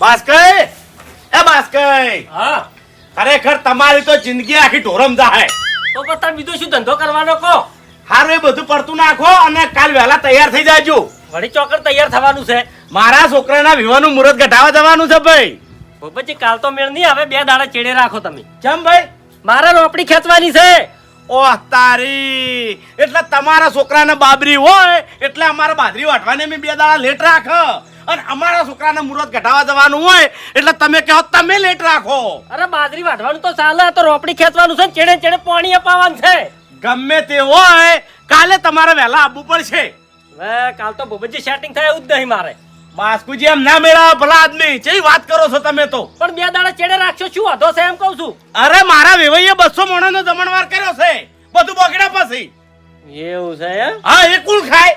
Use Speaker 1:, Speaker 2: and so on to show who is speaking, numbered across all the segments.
Speaker 1: બાસ્કઈ એ બાસ્કઈ
Speaker 2: હા?
Speaker 1: ખરેખર તમારી તો જિંદગી આખી ઢોરમ જાહે.
Speaker 2: તો પણ તમે બીજો શું ધંધો કરવાનો કહો?
Speaker 1: હારું એ બધું પડતું નાખો અને કાલ વહેલા તૈયાર થઈ જાજો.
Speaker 2: વળી ચોકર તૈયાર થવાનું છે?
Speaker 1: મારા છોકરાના વિવાહનું મુહૂર્ત ઘટાવા જવાનું છે ભાઈ.
Speaker 2: ભૂપતજી કાલ તો મેળ નહીં આવે બે દાડા ચેડે રાખો તમે.
Speaker 1: કેમ ભાઈ?
Speaker 2: મારે રોપડી ખેંચવાની છે.
Speaker 1: ઓહ તારી. એટલે તમારા છોકરાને બાબરી હોય એટલે અમારા બાદરી વાટવાને મેં બે દાડા લેટ રાખ. અને અમારા છોકરાને મુહૂર્ત ઘટાવા જવાનું હોય એટલે તમે કહો તમે લેટ રાખો.
Speaker 2: અરે બાજરી વાઢવાનું તો ચાલે તો રોપડી ખેંચવાનું છે ને ચેડે ચેડે પાણી અપાવવાનું છે.
Speaker 1: ગમે તે હોય કાલે તમારે વહેલા આવવું પડશે.
Speaker 2: કાલ તો ભૂપતજી સેટિંગ થાય એવું જ નહીં મારે.
Speaker 1: બાસ્કુજી એમ ના મેળા ભલા આદમી. ચેવી વાત કરો છો તમે તો?
Speaker 2: પણ બે દાડા ચેડે રાખશો શું વાંધો છે એમ કહું છું.
Speaker 1: અરે મારા વેવાઈએ બસો મોણાનો જમણવાર કર્યો છે. બધું બગડ્યા પછી.
Speaker 2: એવું છે
Speaker 1: હા એ કુલ ખાય.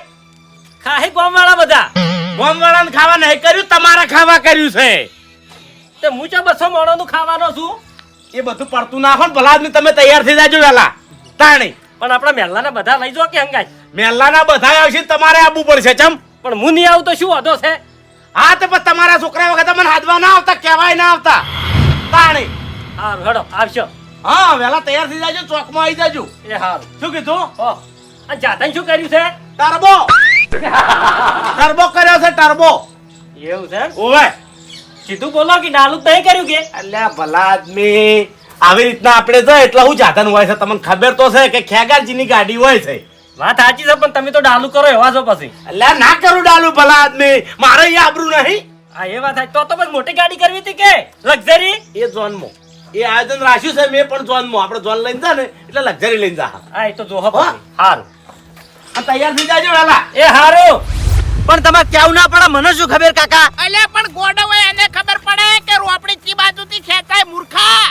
Speaker 2: ખાય ગોમ વાળા બધા.
Speaker 1: ગોમવાળાને ખાવા નહીં કર્યું તમારા ખાવા કર્યું છે.
Speaker 2: તે હું ચો બસો મોણો નું ખાવાનો છું?
Speaker 1: એ બધું પડતું નાખો હોય ભલા આદમી તમે તૈયાર થઈ જાજો વહેલા તાણી.
Speaker 2: પણ આપણા મહેલાના બધા લઈ જાઓ કે હંગાઈ
Speaker 1: મહેલાના બધા આવશે તમારે આવવું પડશે ચમ.
Speaker 2: પણ હું નહીં આવું તો શું વાંધો છે?
Speaker 1: હા તો પણ તમારા છોકરા વખતે મને હાથમાં ના આવતા કહેવાય ના આવતા. તાણી.
Speaker 2: હારું હેડો આવશો.
Speaker 1: હા વહેલા તૈયાર થઈ જાજો ચોકમાં આવી જાજો.
Speaker 2: એ હારું.
Speaker 1: શું કીધું?
Speaker 2: હો. જાતા શું કર્યું છે?
Speaker 1: ટર્બો ટર્બો કર્યો છે ટર્બો
Speaker 2: એવું છે?
Speaker 1: ઓવે
Speaker 2: સીધું બોલો કે નાલું તય કર્યું કે?
Speaker 1: અલ્યા ભલા આદમી. આવી રીતના આપણે જાય એટલે હું જાતન હોય છે. તમને ખબર તો છે કે ખેગારજીની ગાડી હોય છે.
Speaker 2: વાત સાચી છે પણ તમે તો ડાલુ કરો એવા છો પછી.
Speaker 1: અલ્યા ના કરું ડાલુ ભલા આદમી. મારે અહીં આબરું નહીં.
Speaker 2: હા એ વાત સાચી. તો તો બસ મોટી ગાડી કરવી હતી કે? લક્ઝરી
Speaker 1: એ જોનમો એ આયોજન રાખ્યું છે મેં પણ જોનમો આપણે જોન લઈને જા ને એટલે લક્ઝરી લઈને જા.
Speaker 2: હા એ તો જોહો હા. હારું.
Speaker 1: તૈયાર થઈ જાજો વેલા.
Speaker 2: એ હારું.
Speaker 3: પણ તમારે કેવું ના પડે મને શું ખબર કાકા?
Speaker 4: અલ્યા પણ ગોડો હોય એને ખબર પડે કે રોપડી ચી બાજુથી ખેંચાય મૂર્ખા.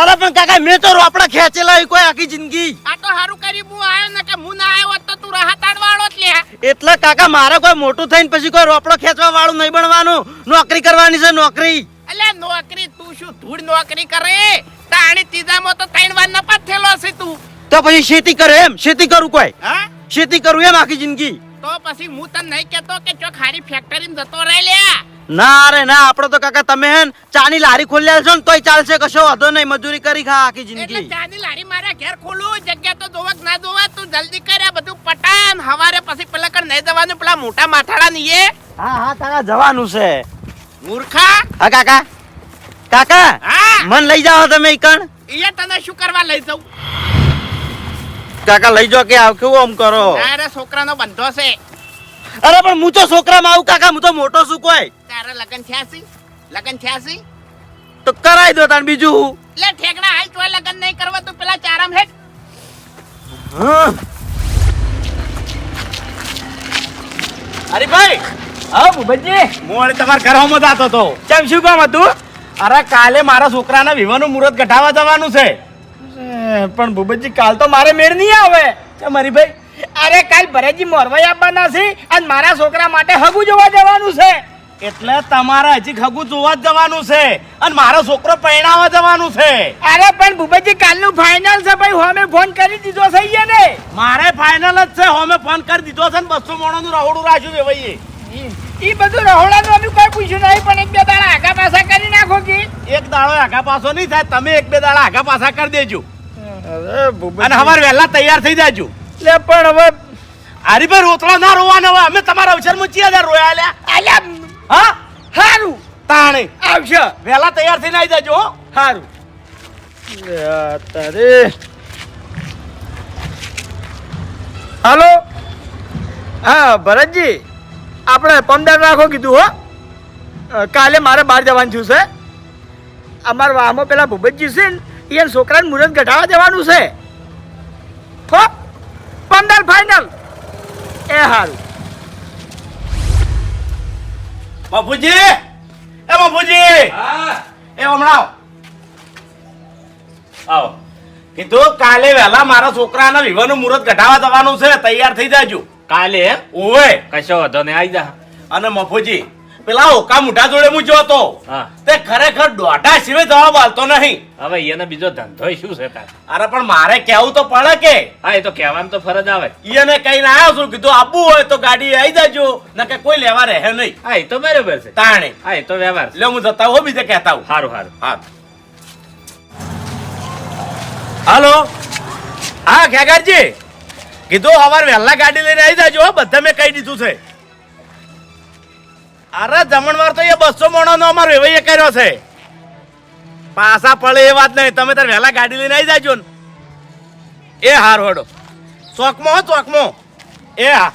Speaker 3: અરે પણ કાકા મેં તો રોપડા ખેંચેલા હોય કોઈ આખી જિંદગી.
Speaker 4: આ તો હારું કરી હું આવ્યો ને કે હું ના આવ્યો હોત તો તું રાહત આડવાળો જ લે.
Speaker 3: એટલે કાકા મારે કોઈ મોટું થઈને પછી કોઈ રોપડો ખેંચવા વાળું નહીં બનવાનું. નોકરી કરવાની છે નોકરી.
Speaker 4: અલ્યા નોકરી તું શું ધૂળ નોકરી કરે? તાણી ત્રીજામાં તો ત્રણ વાર નપાત થયેલો છે તું.
Speaker 3: તો પછી ખેતી કરે એમ? ખેતી કરું કોઈ?
Speaker 4: હા?
Speaker 3: ખેતી કરું એમ આખી જિંદગી?
Speaker 4: તો પછી હું તને નહીં કેતો કે જો ખારી ફેક્ટરીમાં જતો રહે લ્યા.
Speaker 3: ના રે ના આપડે તો કાકા તમે હે ચાની લારી ખોલ્યા છો ને તોય ચાલશે કશો વાંધો નહીં મજૂરી કરી ખા આખી
Speaker 4: એટલે ચાની લારી મારા ઘેર ખોલું જગ્યા તો જોવા કે ના જોવા તું જલ્દી કરે આ બધું પટાન. હવારે પછી પેલા કર નહીં જવાનું પેલા મોટા માથાડા નહીં
Speaker 3: હા હા તારા જવાનું છે.
Speaker 4: મૂર્ખા.
Speaker 3: હા કાકા. કાકા
Speaker 4: હા.
Speaker 3: મન લઈ જાઓ તમે ઈકણ
Speaker 4: એ તને શું કરવા લઈ જવું
Speaker 3: કાકા લઈ જાઓ કે આવ કેવું આમ કરો?
Speaker 4: છોકરા છોકરાનો બંધો છે.
Speaker 3: અરે પણ હું તો છોકરામાં આવું કાકા હું તો મોટો છું કોઈ.
Speaker 4: તારા લગન થયાસી લગન થયાસી
Speaker 3: તો કરાઈ દો તાન બીજું
Speaker 4: લે ઠેકડા હાલ તો લગન નહીં કરવા તો પેલા ચારામ હેટ
Speaker 3: અરે
Speaker 1: ભાઈ
Speaker 3: હા ભૂપતજી.
Speaker 1: હું અરે તમારા ઘરમાં જતો હતો.
Speaker 3: કેમ શું કામ હતું?
Speaker 1: અરે કાલે મારા છોકરાના વિવાહનું મુહૂર્ત ઘટાવા જવાનું છે.
Speaker 3: પણ ભૂપતજી કાલ તો મારે મેળ નહીં આવે.
Speaker 1: મારી હરીભાઈ
Speaker 3: અરે કાલ ભરેજી મોરવાઈ આપવાના છે અને મારા છોકરા માટે હગું જોવા જવાનું છે.
Speaker 1: એટલે તમારે હજી ખગુ જોવા જવાનું છે અને મારો છોકરો પરણાવવા જવાનું છે.
Speaker 3: અરે પણ ભૂપતજી કાલનું ફાઇનલ છે ભાઈ હોમે ફોન કરી દીધો છે ને
Speaker 1: મારે ફાઇનલ જ છે હોમે ફોન કરી દીધો છે ને બસો મોણોનું રહોડું રાખ્યું છે ભાઈ
Speaker 3: ઈ બધું રહોડાનું અમે કોઈ પૂછ્યું નહીં પણ એક બે દાડા આગા પાછા કરી નાખો કે.
Speaker 1: એક દાડો આગા પાછો નહીં થાય તમે એક બે દાડા આગા પાછા કરી દેજો. અને હવાર વહેલા તૈયાર થઈ જાજો.
Speaker 3: લે પણ હવે
Speaker 1: હરીભાઈ રોતળો ના રોવાના હોય અમે તમારા અવસરમાં ચિયા હજાર રોયા લે.
Speaker 3: અલ્યા
Speaker 1: હા?
Speaker 3: હારું.
Speaker 1: તાણે.
Speaker 3: આવશે.
Speaker 1: વહેલા તૈયાર થઈને આવી જાજો હો.
Speaker 3: હારું. તારે. હાલો? હા ભરતજી આપણે પંદર રાખો કીધું હો. કાલે મારે બહાર જવાનું થયું છે. અમારા વાહમાં પેલા ભૂપતજી છે ને એને છોકરાને મુહૂર્ત ઘટાડવા દેવાનું છે. હો પંદર ફાઈનલ એ હારું
Speaker 1: બાપુજી! એ બાપુજી! એ હમણાં આવો. કીધું કાલે વહેલા મારા છોકરાના વિવાહનું મુહૂર્ત ઘટાવા જવાનું છે તૈયાર થઈ જાજો.
Speaker 2: કાલે
Speaker 1: ઓવે
Speaker 2: કશો વધો ને આવી જા.
Speaker 1: અને મફુજી પેલા ઓકા મોઢા જોડે હું જોતો.
Speaker 5: હા.
Speaker 1: તે ખરેખર દોઢા સિવાય જવાબ આલતો નહીં.
Speaker 5: હવે એને બીજો ધંધો શું છે તાર?
Speaker 1: અરે પણ મારે કેવું તો પડે કે
Speaker 5: હા એ તો કહેવાનું તો ફરજ આવે.
Speaker 1: એને કહીને આવ્યો છું કીધું આપવું હોય તો ગાડી આવી જજો કે કોઈ લેવા રહે નહીં.
Speaker 5: હા એ તો બરાબર છે.
Speaker 1: તાણે.
Speaker 5: હા એ તો વ્યવહાર
Speaker 1: લે હું જતા હો બીજે કહેતા હું
Speaker 5: સારું સારું
Speaker 1: હા. હાલો. હા ખેગારજી. કીધું અવાર વહેલા ગાડી લઈને આવી જાજો બધા મેં કહી દીધું છે. અરે જમણવાર તો એ બસો મોણો નો અમારો એવૈયે કર્યો છે. પાછા પડે એ વાત નહીં, તમે તાર વહેલા ગાડી લઈને આવી જાજો ને. એ હાર હોડો. ચોકમો હો, ચોકમો. એ હા.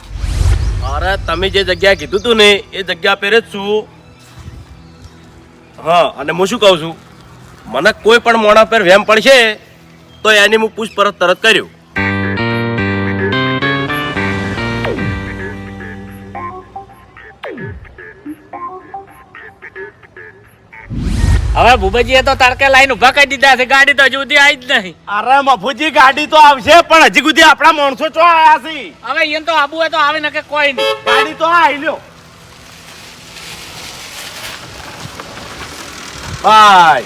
Speaker 1: અરે તમે જે જગ્યા કીધું તું ને, એ જગ્યા પેરે જ છું. હા, અને હું શું કહું છું? મને કોઈ પણ મોણા પર વેમ પડશે, તો એની હું પૂછપરછ તરત કર્યું.
Speaker 5: હવે ભૂપતજીએ તો તડકે લાઈન ઊભા કરી દીધા છે ગાડી તો હજુ સુધી આવી જ નહીં.
Speaker 1: અરે મફુજી ગાડી તો આવશે પણ હજી સુધી આપણા માણસો ચો આયા છે?
Speaker 5: હવે એમ તો આબુ હોય તો આવે ને કે કોઈ નહીં.
Speaker 1: ગાડી તો આવી લ્યો. ભાઈ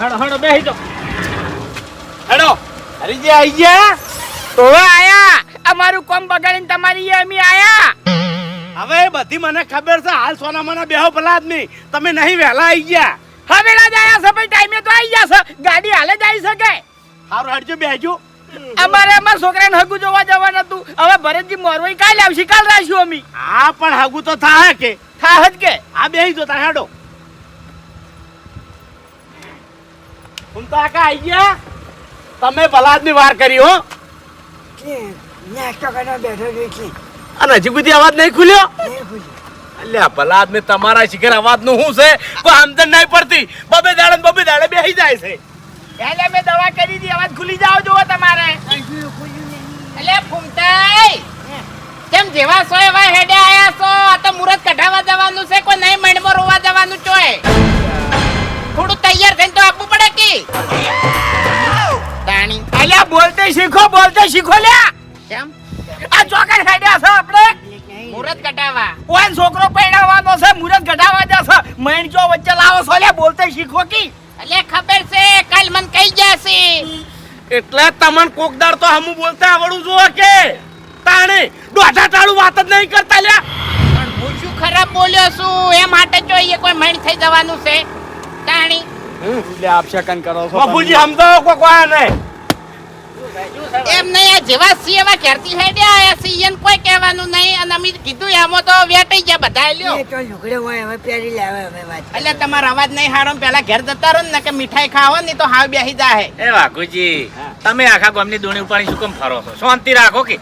Speaker 5: હડો હડો બેહી જો
Speaker 1: હડો. હરીજી આવી ગયા?
Speaker 3: તો આયા. અમારું કોમ બગાડીને તમારી અમે આયા.
Speaker 1: હવે બધી મને ખબર છે હાલ સોના મને બેહો પેલા આદમી તમે નહીં વહેલા આવી ગયા.
Speaker 3: હવેલા જ આયા છે ભાઈ ટાઈમે તો આવી જશે ગાડી હાલે જ આવી શકે.
Speaker 1: સારું હડજો બેહજો.
Speaker 3: અમારે અમારા છોકરાને હગુ જોવા જવાનું હતું. હવે ભરતજી મોરવાઈ કાલે આવશે કાલ રાખ્યું અમે.
Speaker 1: હા પણ હગુ તો થાય કે.
Speaker 3: થાય જ કે.
Speaker 1: આ બેહી જો તાર હેડો. હું તો આકા આવી ગયા. તમે ભલા આદમી વાર કરી હો. અને હજી સુધી અવાજ નહીં ખુલ્યો? અલ્યા ભલા આદમી તમારા શિખર અવાજનું શું છે? કોઈ આમદન નહીં પડતી. બબે દાડે ને બબે દાડે બેસી જાય છે.
Speaker 3: એટલે મેં દવા કરી દી અવાજ ખુલી જાવ જોવો તમારે.
Speaker 4: એટલે ફૂમતાઈ કેમ જેવા સો એવા હેડે આયા છો? આ તો મુરત કઢાવા જવાનું છે કોઈ નહીં મણમાં રોવા જવાનું ચોય. થોડું તૈયાર થઈને તો આપવું પડે કે? તાણી.
Speaker 3: અલ્યા બોલતે શીખો બોલતે શીખો લ્યા.
Speaker 4: કેમ?
Speaker 3: ચોકડ ખાડ્યા છે આપણે?
Speaker 4: મુરત કઢાવા
Speaker 3: ઓન છોકરો પહેરાવાનો છે મુરત ઘટાવા જશે મૈણ ચો વચ્ચે લાવો છો લ્યા બોલતે શીખો કી.
Speaker 4: એટલે ખબર છે કાલ મન કહી જશે
Speaker 1: એટલે તમન કોકદાર તો હમું બોલતા આવડું જો કે. તાણે દોઢા ટાળું વાત જ નહીં કરતા લ્યા.
Speaker 4: પણ હું શું ખરાબ બોલ્યો છું? એ માટે જોઈએ કોઈ મૈણ થઈ જવાનું છે. તાણી.
Speaker 3: એટલે આપ શકન કરો
Speaker 1: બાપુજી સમજાવો કોઈ કોઈ
Speaker 4: એમ નહીં આ જેવા સી એવા ઘેરથી હેડે આયા ઈયન કોઈ કહેવાનું નહીં. અને અમે કીધું એમાં તો વેટાઈ ગયા બધા લ્યો. એટલે તમારો અવાજ નહીં હારો પેલા ઘેર જતા રહો ને કે મીઠાઈ ખાવો ને તો હાવ બેહી જાય
Speaker 5: એ વાઘુજી તમે આખા ગામની દોણી ઉપાડી શું કેમ ફરો છો? શાંતિ રાખો કે.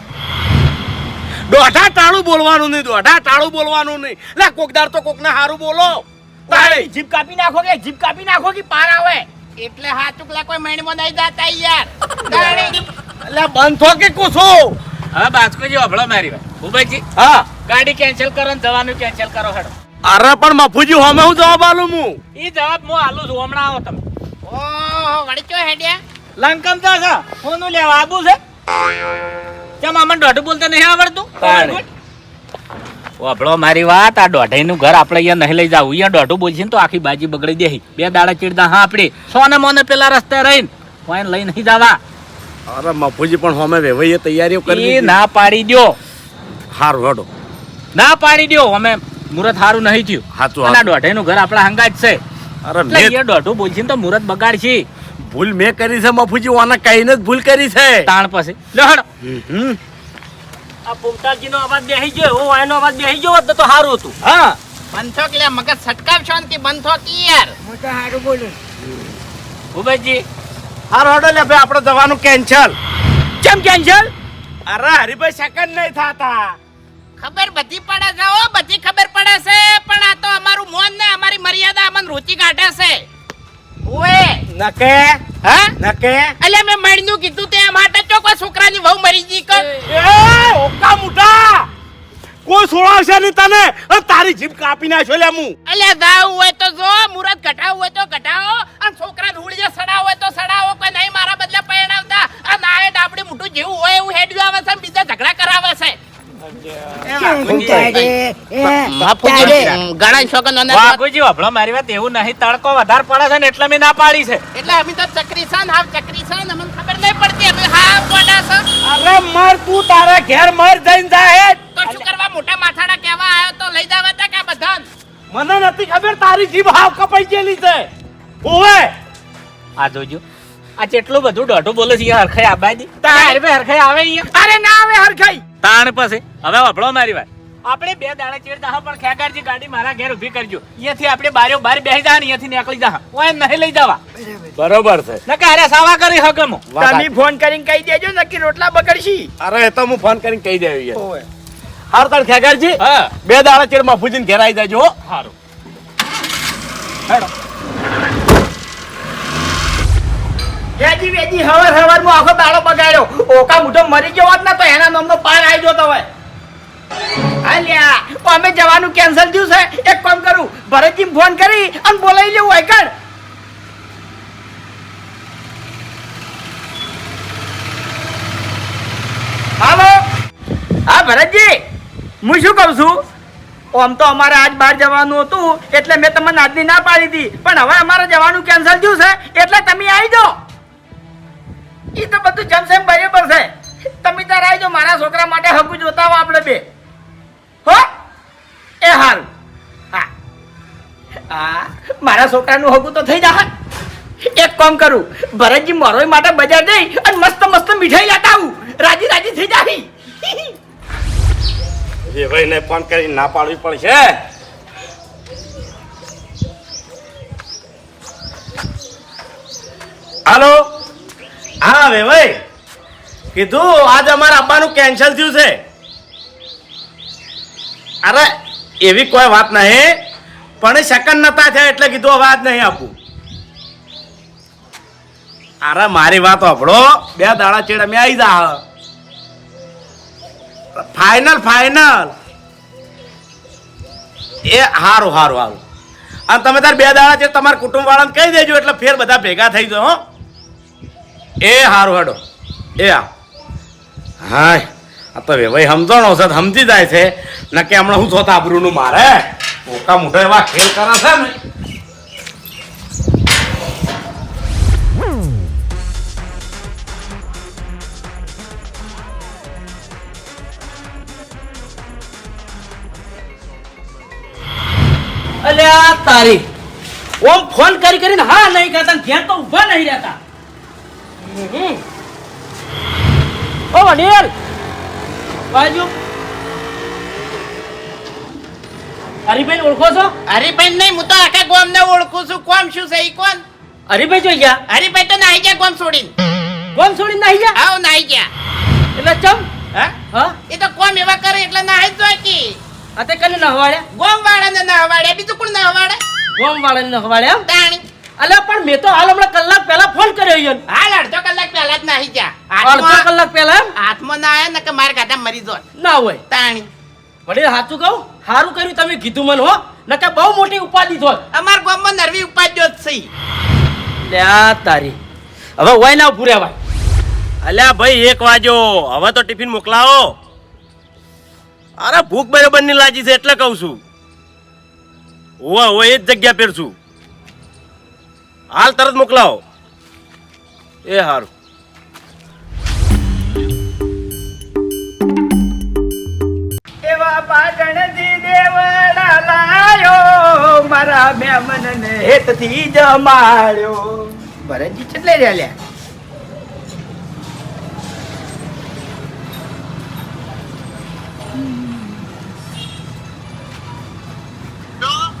Speaker 1: દોઢા ટાળું બોલવાનું નહીં દોઢા ટાળું બોલવાનું નહીં. લે કોકદાર તો કોકને હારું બોલો. તારે
Speaker 3: જીપ કાપી નાખો કે જીપ કાપી નાખો કે પાર આવે.
Speaker 4: એટલે હાચુકલા કોઈ મણીમાં નહીં જાતા યાર.
Speaker 1: એટલે બંધ થો કે કુછો
Speaker 5: હા બાસ્કોજી અભળો મારી વાત. ભૂપેજી
Speaker 1: હા.
Speaker 5: ગાડી કેન્સલ કરો ને જવાનું કેન્સલ કરો હેડો.
Speaker 1: અરે પણ મફુજી હોમે હું જવાબ આલું હું
Speaker 5: ઈ જવાબ હું આલું છું હમણાં આવો તમે.
Speaker 4: ઓહો વળચો હેડ્યા?
Speaker 5: લંકમ તો છે ફોનું લેવા આબુ છે. ચમ અમને દોઢું બોલતા નહીં આવડતું. વાપડો મારી વાત. આ દોઢાઈનું ઘર આપણે અહીંયા નહીં લઈ જાવ. અહીંયા દોઢું બોલશે ને તો આખી બાજી બગડી દે બે દાડા ચીડતા હા આપણે સોને મોને પેલા રસ્તે રહીને કોઈ લઈ નહીં જવા.
Speaker 1: અરે મફુજી પણ હોમે વેવાઈએ તૈયારીઓ કરી
Speaker 5: ના પાડી દ્યો.
Speaker 1: હારું હડો.
Speaker 5: ના પાડી દ્યો. અમે મુરત હારું નહીં થયું. સાચું આ
Speaker 1: નું
Speaker 5: દોઢાઈનું ઘર આપણા હંગાજ છે.
Speaker 1: અરે મેં
Speaker 5: અહીંયા દોઢું બોલશે ને તો મુરત બગાડશે.
Speaker 1: ભૂલ મેં કરી છે મફુજી ઓને કહીને જ ભૂલ કરી છે.
Speaker 5: તાણ પછી. લહણ
Speaker 1: હમ.
Speaker 5: આ પુમતાજી અવાજ બેહી ગયો હું એનો અવાજ બેહી ગયો હોત તો સારું હતું.
Speaker 1: હા.
Speaker 4: બંધો લે મગજ સટકાવશો ને કે બંધો કી યાર
Speaker 5: ભૂપતજી
Speaker 1: હારું હેડો લે ભાઈ આપણે જવાનું કેન્સલ.
Speaker 3: કેમ કેન્સલ?
Speaker 1: અરે હરીભાઈ સેકન્ડ નહીં થતા.
Speaker 4: ખબર બધી પડે છે ઓ બધી ખબર પડે છે પણ આ તો અમારું મોન ને અમારી મર્યાદા અમને રૂચિ કાઢે છે. ઓએ.
Speaker 1: નકે?
Speaker 4: હા?
Speaker 1: નકે?
Speaker 4: એટલે મેં મણનું કીધું તે માટે ચો કોઈ છોકરાની વહુ મરી ગઈ કર
Speaker 1: એ ઓકા મુઠા સોળાવશે નહીં તને? તારી જીભ કાપી નાખ્યો લે હું
Speaker 4: અલ્યા જાવ હોય તો જો મુરત ઘટાવું હોય તો ઘટાવો અને છોકરા ધૂળજે સડાવો હોય તો સડાવો કોઈ નહીં મારા બદલે પરણાવતા. આ નાય ડાબડી મોટું જેવું હોય એવું હેડ્યું આવે છે બીજા ઝઘડા કરાવે છે. ઘણા છોકરો
Speaker 5: વાઘુજી. મારી વાત એવું નહીં તડકો વધારે પડે છે ને એટલે મેં ના પાડી છે.
Speaker 4: એટલે અમે તો ચક્રી છે ને ચક્રી છે ને અમને ખબર નહીં પડતી છે?
Speaker 1: અરે મર તું તારા ઘેર મર જઈને જાય
Speaker 4: તો શું કરવા મોટા માથાડા કહેવા આવ્યો તો લઈ જાવ તા કે બધાન?
Speaker 1: મને નથી ખબર તારી જીભ હાવ કપાઈ ગયેલી છે. ઓવે
Speaker 5: આ જોજો. આ જેટલું બધું દોઢું બોલે છે યાર હરખાઈ આબાજી તારે બે હરખાઈ આવે
Speaker 3: અરે ના આવે હરખાઈ.
Speaker 5: તાણ પાસે હવે વાપરો મારી વાત. આપણે બે દાડા ચેડ દાહ પણ ખેગારજી ગાડી મારા ઘેર ઊભી કરજો. અહીંયાથી આપણે બારે બાર બેસી જા ને અહીંયાથી નીકળી જા ઓય નહીં લઈ જવા.
Speaker 1: બરોબર છે.
Speaker 5: નકે અરે સાવા કરી હકમો
Speaker 3: તમે ફોન કરીને કહી દેજો નક્કી રોટલા બગડશી.
Speaker 1: અરે એ તો હું ફોન કરીને કહી દેવ
Speaker 3: યાર
Speaker 1: હાર તાર ખેગારજી
Speaker 5: હા.
Speaker 1: બે દાડા ચેડ મફુજીને ઘેર આવી જજો હારું.
Speaker 5: હેડો.
Speaker 3: વેજી વેજી હવાર હવારમાં આખો દાડો બગાડ્યો. ઓકા મુઠો મરી ગયો હોત ને તો એના નામનો પાર આવી જતો હોય. અલ્યા અમે જવાનું કેન્સલ થયું છે. એક કામ કરું. ભરતજી ફોન કરી અને બોલાવી લેવું હોય. હાલો. હા, ભરતજી. હું શું કહું છું? આમ તો અમારે આજ બહાર જવાનું હતું, એટલે મેં તમને આજની ના પાડી હતી. પણ હવે અમારે જવાનું કેન્સલ થયું છે, એટલે તમે આવી જાઓ. એ તો બધું જમસેમ બરાબર છે. તમે તાર આવી જાઓ. મારા છોકરા માટે હકુ જોતા હો આપણે બે. હો? એ હાલ. હા. હા મારા છોકરાનું હગું તો થઈ જાય એક કામ કરું. ભરતજી મરોઈ માટે બજાર જઈ અને મસ્ત મસ્ત મીઠાઈ લેતા આવું. રાજી રાજી થઈ જાહી.
Speaker 1: એ ભાઈને ફોન કરીને ના પાડવી પડશે. હાલો? હા વે ભાઈ કીધું, આજ અમારે અબ્બાનું કેન્સલ થયું છે. અરે, એવી કોઈ વાત નહીં. પણ સેકન્ડ નતા થયા એટલે કીધું હવે આજ નહીં આપું. અરે, મારી વાત સાંભળો. બે દાડા ચેડ અમે આવી જા. ફાઈનલ ફાઇનલ એ હારું હારું હારું. અને તમે તાર બે દાડા છે તમારા કુટુંબ વાળાને કહી દેજો એટલે ફેર બધા ભેગા થઈ જાઓ, હો. એ હારું હેડો. એ આ. હા આ તો ભાઈ સમજણો છે સમજી જાય છે. નકે હમણાં હું થોતા આબરૂનું મારે. મોટા મોટા એવા ખેલ કરે છે ને.
Speaker 2: અલ્યા તારી. ઓમ ફોન કરી કરીને હા નહીં કરતા ને ઘેર તો ઊભા નહીં રહેતા. ઓ વડીલ. બાજુ. હરિભાઈ ઓળખો છો?
Speaker 4: હરિભાઈ નહીં હું તો આખા ગોમ ને ઓળખું છું. કોમ શું છે કોણ?
Speaker 2: હરિભાઈ જોઈ ગયા?
Speaker 4: હરિભાઈ તો નાઈ ગયા ગોમ છોડીને.
Speaker 2: કોમ છોડીને નાહી ગયા?
Speaker 4: આવ નાઈ ગયા.
Speaker 2: એટલે ચમ?
Speaker 4: હા?
Speaker 2: હા?
Speaker 4: એ તો કોમ એવા કરે એટલે નાઈ જ જોઈ કી
Speaker 2: અતે કને નહવાડે?
Speaker 4: ગોમ વાળાને ના હવાડે બીજું કોણ નહવાડે? હવાડે
Speaker 2: ગોમ વાળાને નહવાડે એમ?
Speaker 4: તાણી.
Speaker 2: અલે પણ મેં તો હાલ હમણાં કલાક પહેલા ફોન કર્યો ઈયોને.
Speaker 4: હાલ અડધો કલાક પહેલા જ નાહી ગયા.
Speaker 2: અડધો કલાક પહેલા
Speaker 4: હાથમાં ના આયા ને કે મારે ગાધા મરી જોત
Speaker 2: ના હોય.
Speaker 4: તાણી.
Speaker 2: વડીલ સાચું કહું? સારું કર્યું તમે કીધું મને હો. નકે બહુ મોટી ઉપાધિ થોત
Speaker 4: અમાર ગામમાં નરવી ઉપાધિ જ છે.
Speaker 2: લ્યા તારી. હવે હોય ના પૂરે ભાઈ
Speaker 1: અલ્યા ભાઈ એક વાજો હવે તો ટિફિન મોકલાવો. અરે ભૂખ બરોબરની લાગી છે એટલે કહું છું. હોવા હોય એ જ જગ્યા પહેરશું હાલ તરત મોકલાવો. એ હારું.
Speaker 3: પાટણથી દેવડા લાયો મારા મેમનને હેતથી જમાડ્યો ભરતજી કેટલે રહ્યા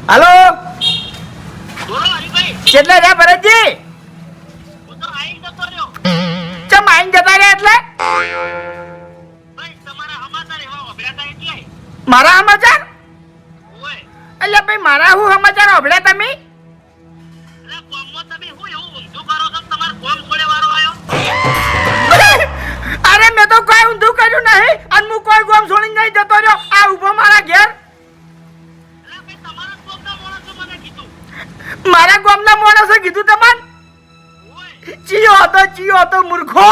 Speaker 3: હાલો? કેટલે રહ્યા ભરતજી. ચમ આઈને જતા રહ્યા એટલે? મારા સમાચાર? એટલે ભાઈ મારા હું સમાચાર સાંભળ્યા તમે? અરે મેં તો કોઈ ઊંધું કર્યું નહીં અને હું કોઈ ગોમ છોડીને નહીં જતો રહ્યો. આ ઊભો મારા ઘેર. મારા ગામના માણસે કીધું તમને? ચિયો હતો ચિયો હતો મૂર્ખો.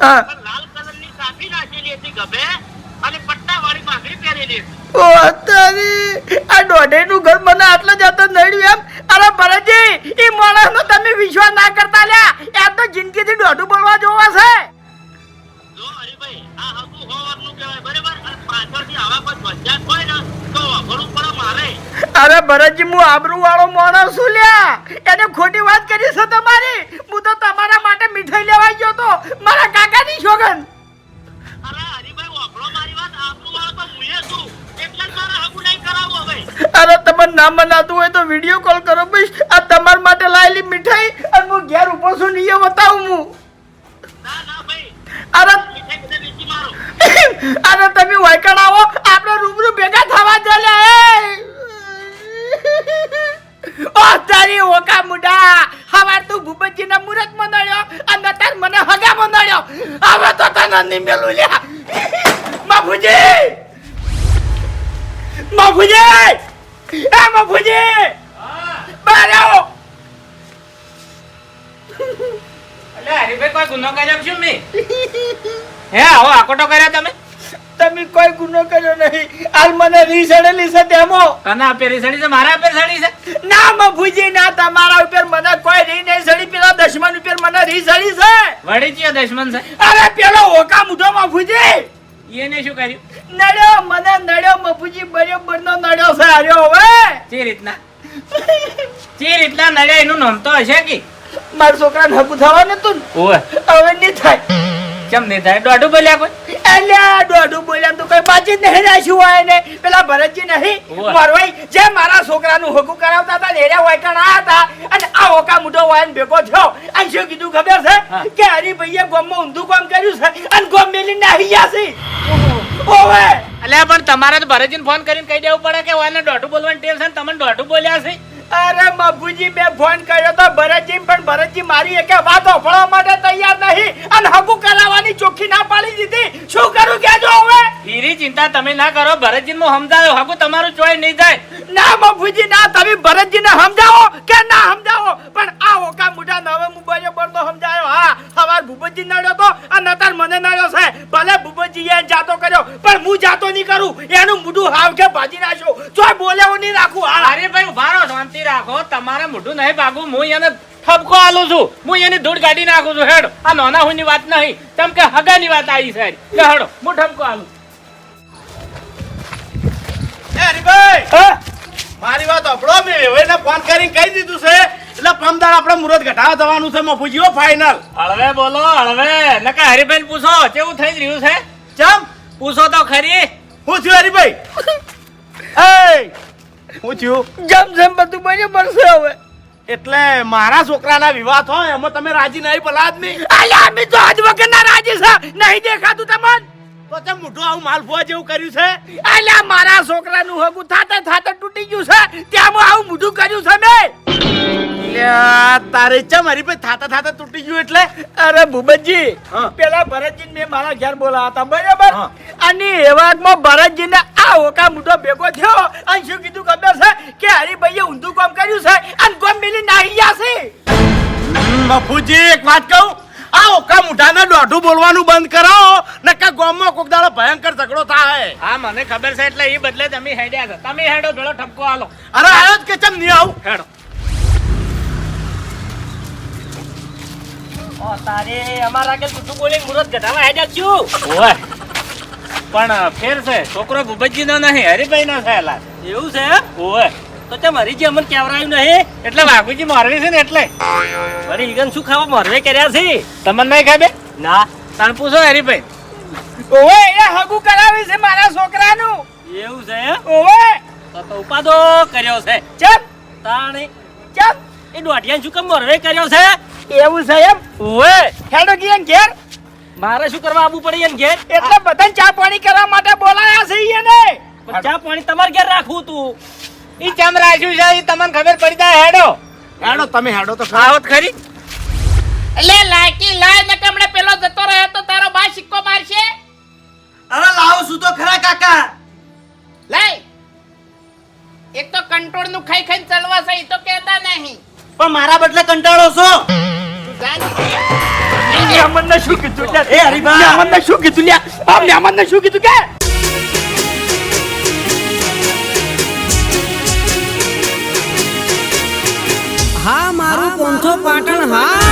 Speaker 3: હા.
Speaker 1: હતી ગભે અને પટ્ટાવાળી ભાખરી પહેરી હતી
Speaker 3: ઓ તારી આ દોઢેનું ઘર મને આટલા જતો નડ્યું એમ? અરે ભરતજી એ માણસનો તમે વિશ્વાસ ના કરતા લ્યા એ તો જિંદગીથી દોઢું બોલવા જોવા છે.
Speaker 1: જો હરીભાઈ આ હકુ હોવાનું કહેવાય બરાબર? અને પાછળથી આવા કોઈ વંજાત હોય ને તો વખોડવું પડે મારે
Speaker 3: અરે ભરતજી હું આબરૂ વાળો માણસ છું લ્યા. એને ખોટી વાત કરી છે તમારી. હું તો તમારા માટે મીઠાઈ લેવા ગયો તો. મારા કાકાની છોગન
Speaker 1: અરે
Speaker 3: તમને ના મનાતું હોય તો વીડિયો કોલ કરો ભાઈ. આ તમારા માટે લાયેલી મીઠાઈ અને હું ઘેર ઊભો છું ને એ બતાવું હું. અરે અરે તમે વાયકણ આવો. આપણે રૂબરૂ ભેગા થવા ચાલે ઓ તારી ઓકા મુડા. હવાર તું ભૂપતજી ના મુરત મંડળ્યો અને તાર મને હગા મંડળ્યો. હવે તો તને નહીં મેલું લ્યા. બાપુજી! બાપુજી! એ બાપુજી! બહાર આવો!
Speaker 5: એટલે હરીભાઈ કોઈ ગુનો કર્યો શું મેં? હે આવો આકોટો કર્યો તમે?
Speaker 3: તમે કોઈ ગુનો કર્યો નહીં. હાલ મને રીસડેલી છે તેમો
Speaker 5: કના આપેલી સડી છે મારા સડી છે?
Speaker 3: ના મફુજી ના તમારા ઉપર મને કોઈ રી નહીં સડી. પેલા દશમન ઉપર મને રી સડી છે
Speaker 5: ચિયો દશમન છે?
Speaker 3: અરે પેલો હોકા મુઢો મફુજી
Speaker 5: એને શું કર્યું?
Speaker 3: નડ્યો મને નડ્યો મફુજી બરોબર નો નડ્યો સાર્યો હવે.
Speaker 5: જે રીતના? જે રીતના નડ્યા એનું નામ તો હશે કે?
Speaker 3: મારા છોકરા હકુ થવાનું તું
Speaker 5: ઓય
Speaker 3: હવે નહીં થાય.
Speaker 5: કેમ નહીં થાય? દોઢું બોલ્યા કોઈ?
Speaker 3: અલ્યા દોઢું બોલ્યા તો કઈ બાજી નહીં રાખ્યું હોય ને પેલા ભરતજી નહીં મારવાઈ. જે મારા છોકરાનું હકુ કરાવતા હતા લેડ્યા હોય કણ આ હતા. અને આ ઓકા મુઢો હોય ને ભેગો થયો. અને શું કીધું ખબર છે? કે હરીભાઈએ ગોમમાં ઊંધું કામ કર્યું છે અને ગોમ મેલી નાહી ગયા છે. ઓવે.
Speaker 5: એટલે પણ તમારે તો ભરતજીને ફોન કરીને કહી દેવું પડે કે ઓને દોઢું બોલવાની ટેવ છે ને તમે દોઢું બોલ્યા છે?
Speaker 3: અરે બાપુજી મેં ફોન કર્યો તો ભરતજી પણ ભરતજી મારી એકે વાત ઓફળવા માટે તૈયાર નહીં. અને હકુ કરાવવાની ચોખ્ખી ના પાડી શું કરું કેજો હવે?
Speaker 5: હીરી ચિંતા તમે ના કરો ભરતજી નું સમજાવો હકુ તમારું ચોય નહીં જાય.
Speaker 3: ના બાપુજી ના તમે ભરતજીને સમજાવો કે ના સમજાવો? પણ આ ઓકા મુઢા નવે મુબાયો બરોબર સમજાયો. હા સવાર ભૂપતજી નડ્યો તો આ અત્યારે મને નડ્યો છે. ભલે ભૂપતજી એ જાતો કર્યો પણ હું જાતો નહીં કરું. એનું મોઢું હાવ કે ભાજી નાખ્યો. ચોય બોલ્યા નહીં રાખું હા.
Speaker 5: અરે ભાઈ ઊભા રહો શાંતિ રાખો. તમારા મોઢું નહીં ભાગું હું એને ઠપકો આલું છું. હું એની ધૂળ કાઢી નાખું છું હેડો. આ નાના હુંની વાત નહીં. તેમ કે હગાની વાત આવી સાહેબ કે હેડો. હું ઠપકો આલું.
Speaker 1: એ હરીભાઈ! મારી વાત અપડો મે. એને ફોન કરીને કહી દીધું છે. એટલે પમદાર આપણે મુરત ઘટાવા જવાનું છે મફુજીઓ ફાઇનલ
Speaker 5: હળવે બોલો હળવે. નકા હરિભાઈ પૂછો કેવું થઈ રહ્યું છે?
Speaker 1: ચમ
Speaker 5: પૂછો તો ખરી.
Speaker 1: હું થયું હરીભાઈ? એ હું થયું
Speaker 3: જેમ જેમ બધું બરોબર પડશે હવે.
Speaker 1: એટલે મારા છોકરાના વિવાહ હોય એમાં તમે રાજી નહીં ભલા આદમી
Speaker 3: અલ્યા અમે તો આજ વગરના રાજી છે. નહીં દેખાતું તમને?
Speaker 1: તો તે મોઢું આવું માલફુઆ જેવું કર્યું છે?
Speaker 3: અલ્યા મારા છોકરાનું હગું થાતે થાતે તૂટી ગયું છે. ત્યાં આવું મોઢું કર્યું છે મેં.
Speaker 1: તારે ચમ હરીભાઈ થાતા થાતા તૂટી ગયું એટલે?
Speaker 3: અરે ભૂપતજી. પેલા ભરતજી મેં મારા ઘેર બોલાયા હતા બરાબર. અને એવામાં ભરતજી ને આ ઓકા મોટો ભેગો થયો. અને શું કીધું ખબર છે? કે હરીભાઈએ ઊંધું કામ કર્યું છે અને ગોમ મિલી નાહી ગયા છે?
Speaker 1: બાપુજી એક વાત કહું. આ ઓકા મુઠાને દોઢું બોલવાનું બંધ કરાવો નકા ગોમમાં કોક દાડો ભયંકર ઝઘડો થાય.
Speaker 5: હા મને ખબર છે એટલે એ બદલે તમે હેડ્યા છો. તમે હેડો પેલો ઠપકો આલો.
Speaker 1: અરે આવ્યો જ કે ચમ નહીં આવું?
Speaker 5: હેડો.
Speaker 2: તારે અમારા આગળ બધું બોલી મુરત ઘટાવા હેડ્યા છું?
Speaker 5: ઓય. પણ ફેર છે. છોકરો ભૂપતજી નો નહીં હરિભાઈ નો થયેલા
Speaker 2: એવું છે?
Speaker 5: ઓય
Speaker 2: તો તે મારી જે અમને કેવરાયું નહીં?
Speaker 5: એટલે વાઘુજી મારવી છે ને એટલે.
Speaker 2: વળી ઈગન શું ખાવા મોરવે કર્યા છે?
Speaker 5: તમને નહીં ખાબે
Speaker 2: ના.
Speaker 5: તને પૂછો હરિભાઈ.
Speaker 3: ઓવે એ હગુ કરાવી છે મારા છોકરાનું.
Speaker 2: એવું છે?
Speaker 3: ઓવે.
Speaker 2: તો તો ઉપાદો કર્યો છે.
Speaker 3: ચમ.
Speaker 2: તાણે.
Speaker 3: ચમ.
Speaker 2: એ દોઢિયાને શું કામ મોરવે કર્યો છે?
Speaker 3: એવું છે એમ?
Speaker 2: ઓવે.
Speaker 3: હેડો ગયા ઘેર.
Speaker 2: મારે શું કરવા આવવું પડે એને ઘેર?
Speaker 3: એટલે બધાને ચા પાણી કરવા માટે બોલાયા છે એને.
Speaker 2: પણ ચા પાણી તમારે ઘેર રાખવું તું.
Speaker 5: ઈ ચમ રાખ્યું છે? ઈ તમને ખબર પડી જાય હેડો.
Speaker 1: હેડો તમે હેડો તો. ખરા.
Speaker 5: ખરી.
Speaker 4: એટલે લાકી લાય ને કમણે પેલો જતો રહ્યો તો તારો બા સિક્કો મારશે.
Speaker 1: અરે લાવો શું તો ખરા કાકા?
Speaker 4: લઈ એક તો કંટ્રોલનું ખાઈ ખાઈને ચલવા છે ઈ તો કહેતા નહીં.
Speaker 1: પણ મારા બદલે કંટાળો છો?
Speaker 4: તું જાન
Speaker 3: મહેમાનને શું કીધું લ્યા?
Speaker 1: એ હરીભા.
Speaker 3: મહેમાનને શું કીધું લ્યા? આ મહેમાનને શું કીધું કે
Speaker 6: હા મારું પોંથો પાટણ હા